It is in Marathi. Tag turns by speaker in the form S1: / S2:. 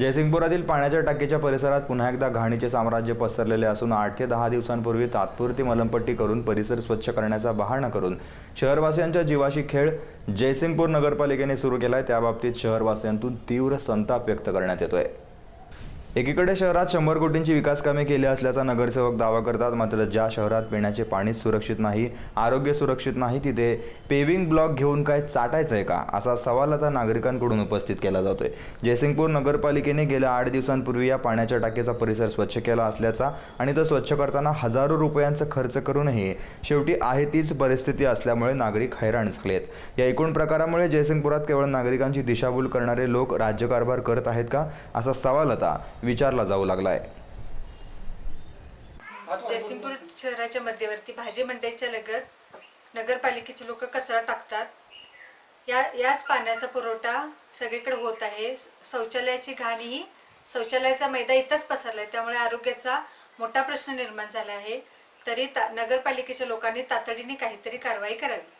S1: जयसिंगपुरातील पाण्याच्या टाकीच्या परिसरात पुन्हा एकदा घाणीचे साम्राज्य पसरलेले असून आठ ते दहा दिवसांपूर्वी तात्पुरती मलमपट्टी करून परिसर स्वच्छ करण्याचा बहाणा करून शहरवासियांच्या जीवाशी खेळ जयसिंगपूर नगरपालिकेने सुरू केलाय. त्याबाबतीत शहरवासियांतून तीव्र संताप व्यक्त करण्यात येतोय. एकीकडे शहरात शंभर कोटींची विकास कामे केली असल्याचा नगरसेवक दावा करतात मात्र ज्या शहरात पिण्याचे पाणी सुरक्षित नाही आरोग्य सुरक्षित नाही तिथे पेविंग ब्लॉक घेऊन काय चाटायचं आहे का? असा सवाल आता नागरिकांकडून उपस्थित केला जातोय. जयसिंगपूर नगरपालिकेने गेल्या आठ दिवसांपूर्वी या पाण्याच्या टाकीचा परिसर स्वच्छ केला असल्याचा आणि तो स्वच्छ करताना हजारो रुपयांचा खर्च करूनही शेवटी आहे तीच परिस्थिती असल्यामुळे नागरिक हैराण झालेत. या एकूण प्रकारामुळे जयसिंगपुरात केवळ नागरिकांची दिशाभूल करणारे लोक राज्यकारभार करत आहेत का? असा सवाल आता विचारला जाऊ लागलाय.
S2: जयसिंगपूर शहराच्या मध्यवर्ती भाजी मंडईच्या लगत नगरपालिकेचे लोक कचरा टाकतात. या याच पाण्याचा पुरवठा सगळीकडे होत आहे. शौचालयाची घाण ही शौचालयाचा मैदा इथंच पसरलाय. त्यामुळे आरोग्याचा मोठा प्रश्न निर्माण झाला आहे. तरी ता नगरपालिकेच्या लोकांनी तातडीने काहीतरी कारवाई करावी.